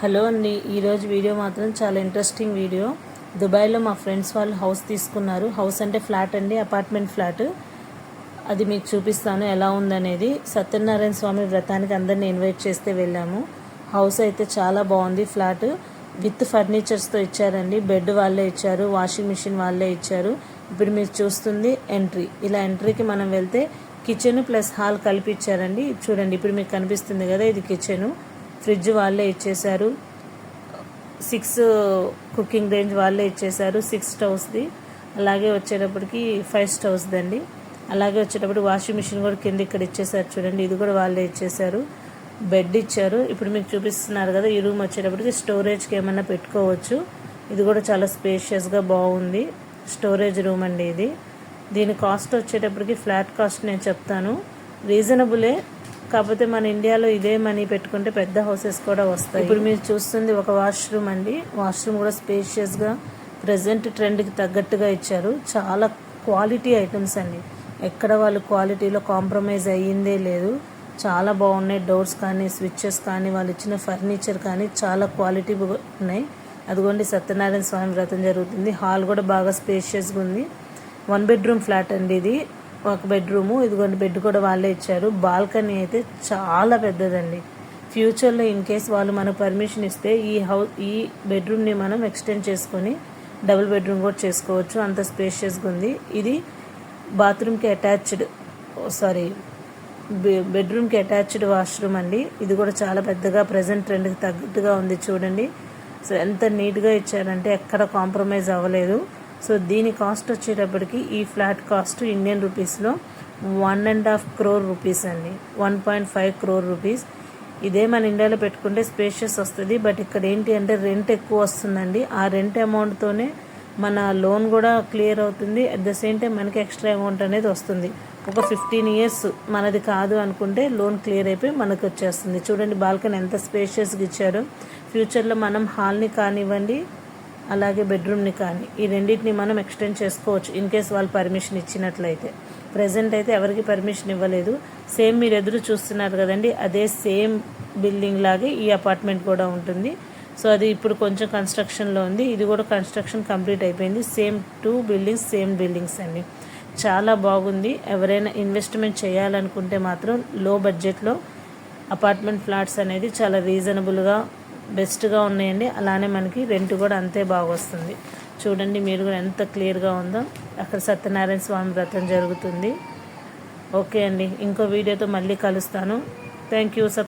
Hello అండి ఈరోజు video మాత్రం చాలా ఇంట్రెస్టింగ్ వీడియో. దుబాయ్లో మా ఫ్రెండ్స్ వాళ్ళు హౌస్ తీసుకున్నారు. హౌస్ అంటే ఫ్లాట్ అండి అపార్ట్మెంట్ ఫ్లాట్ అది మీకు చూపిస్తాను ఎలా ఉందనేది. సత్యనారాయణ స్వామి వ్రతానికి అందరిని ఇన్వైట్ చేస్తే వెళ్ళాము. హౌస్ అయితే చాలా బాగుంది ఫ్లాట్ విత్ ఫర్నిచర్స్తో ఇచ్చారండి. బెడ్ వాళ్ళే ఇచ్చారు వాషింగ్ మిషన్ వాళ్ళే ఇచ్చారు. ఇప్పుడు మీరు చూస్తుంది ఎంట్రీ ఇలా ఎంట్రీకి మనం వెళ్తే కిచెన్ ప్లస్ హాల్ కలిపి ఇచ్చారండి చూడండి ఇప్పుడు మీకు కనిపిస్తుంది కదా ఇది కిచెను ఫ్రిడ్జ్ వాళ్ళే ఇచ్చేశారు. సిక్స్ కుకింగ్ రేంజ్ వాళ్ళే ఇచ్చేశారు. సిక్స్ స్టవ్స్ది. అలాగే వచ్చేటప్పటికి ఫైవ్ స్టవ్స్ది అండి అలాగే వచ్చేటప్పుడు వాషింగ్ మిషన్ కూడా కింద ఇక్కడ ఇచ్చేసారు చూడండి. ఇది కూడా వాళ్ళే ఇచ్చేశారు. బెడ్ ఇచ్చారు. ఇప్పుడు మీకు చూపిస్తున్నారు కదా ఈ రూమ్ వచ్చేటప్పటికి స్టోరేజ్కి ఏమన్నా పెట్టుకోవచ్చు. ఇది కూడా చాలా స్పేషియస్గా బాగుంది. స్టోరేజ్ రూమ్ అండి ఇది. దీని కాస్ట్ వచ్చేటప్పటికి ఫ్లాట్ కాస్ట్ నేను చెప్తాను. రీజనబులే కాకపోతే మన ఇండియాలో ఇదే మనీ పెట్టుకుంటే పెద్ద హౌసెస్ కూడా వస్తాయి. ఇప్పుడు మీరు చూస్తుంది ఒక వాష్రూమ్ అండి. వాష్రూమ్ కూడా స్పేషియస్గా ప్రజెంట్ ట్రెండ్కి తగ్గట్టుగా ఇచ్చారు. చాలా క్వాలిటీ ఐటమ్స్ అండి. ఎక్కడ వాళ్ళు క్వాలిటీలో కాంప్రమైజ్ అయ్యిందే లేదు. చాలా బాగున్నాయి డోర్స్ కానీ స్విచ్చెస్ కానీ వాళ్ళు ఇచ్చిన ఫర్నిచర్ కానీ చాలా క్వాలిటీ ఉన్నాయి. అదిగోండి సత్యనారాయణ స్వామి వ్రతం జరుగుతుంది. హాల్ కూడా బాగా స్పేషియస్గా ఉంది. వన్ బెడ్రూమ్ ఫ్లాట్ అండి ఇది. ఒక బెడ్రూము ఇదిగోండి బెడ్ కూడా వాళ్ళే ఇచ్చారు. బాల్కనీ అయితే చాలా పెద్దదండి. ఫ్యూచర్లో ఇన్ కేస్ వాళ్ళు మనకు పర్మిషన్ ఇస్తే ఈ హౌస్ ఈ బెడ్రూమ్ని మనం ఎక్స్టెండ్ చేసుకొని డబుల్ బెడ్రూమ్ కూడా చేసుకోవచ్చు. అంత స్పేషియస్గా ఉంది. ఇది బాత్రూమ్కి అటాచ్డ్ సారీ బెడ్రూమ్కి అటాచ్డ్ వాష్రూమ్ అండి. ఇది కూడా చాలా పెద్దగా ప్రజెంట్ ట్రెండ్కి తగ్గట్టుగా ఉంది చూడండి. సో ఎంత నీట్గా ఇచ్చారంటే ఎక్కడ కాంప్రమైజ్ అవ్వలేదు. సో దీని కాస్ట్ వచ్చేటప్పటికి ఈ ఫ్లాట్ కాస్ట్ ఇండియన్ రూపీస్లో one and half crore rupees అండి. One point five crore rupees. ఇదే మన ఇండియాలో పెట్టుకుంటే స్పేషియస్ వస్తుంది. బట్ ఇక్కడ ఏంటి అంటే రెంట్ ఎక్కువ వస్తుందండి. ఆ రెంట్ అమౌంట్తోనే మన లోన్ కూడా క్లియర్ అవుతుంది. అట్ ద సేమ్ టైం మనకి ఎక్స్ట్రా అమౌంట్ అనేది వస్తుంది. ఒక ఫిఫ్టీన్ ఇయర్స్ మనది కాదు అనుకుంటే లోన్ క్లియర్ అయిపోయి మనకు వచ్చేస్తుంది. చూడండి బాల్కనీ ఎంత స్పేషియస్గా ఇచ్చారు. ఫ్యూచర్లో మనం హాల్ని కానివ్వండి అలాగే బెడ్రూమ్ని కానీ ఈ రెండింటిని మనం ఎక్స్టెండ్ చేసుకోవచ్చు ఇన్ కేస్ వాళ్ళు పర్మిషన్ ఇచ్చినట్లయితే. ప్రజెంట్ అయితే ఎవరికి పర్మిషన్ ఇవ్వలేదు. సేమ్ మీరు ఎదురు చూస్తున్నారు కదండి అదే సేమ్ బిల్డింగ్ లాగే ఈ అపార్ట్మెంట్ కూడా ఉంటుంది. సో అది ఇప్పుడు కొంచెం కన్స్ట్రక్షన్లో ఉంది. ఇది కూడా కన్స్ట్రక్షన్ కంప్లీట్ అయిపోయింది. Same two buildings same buildings అండి. చాలా బాగుంది. ఎవరైనా ఇన్వెస్ట్మెంట్ చేయాలనుకుంటే మాత్రం లో బడ్జెట్లో అపార్ట్మెంట్ ఫ్లాట్స్ అనేది చాలా రీజనబుల్గా బెస్ట్గా ఉన్నాయండి. అలానే మనకి రెంట్ కూడా అంతే బాగా వస్తుంది చూడండి మీరు కూడా ఎంత క్లియర్గా ఉందో. అక్కడ సత్యనారాయణ స్వామి వ్రతం జరుగుతుంది. ఓకే అండి. ఇంకో వీడియోతో మళ్ళీ కలుస్తాను. Thank you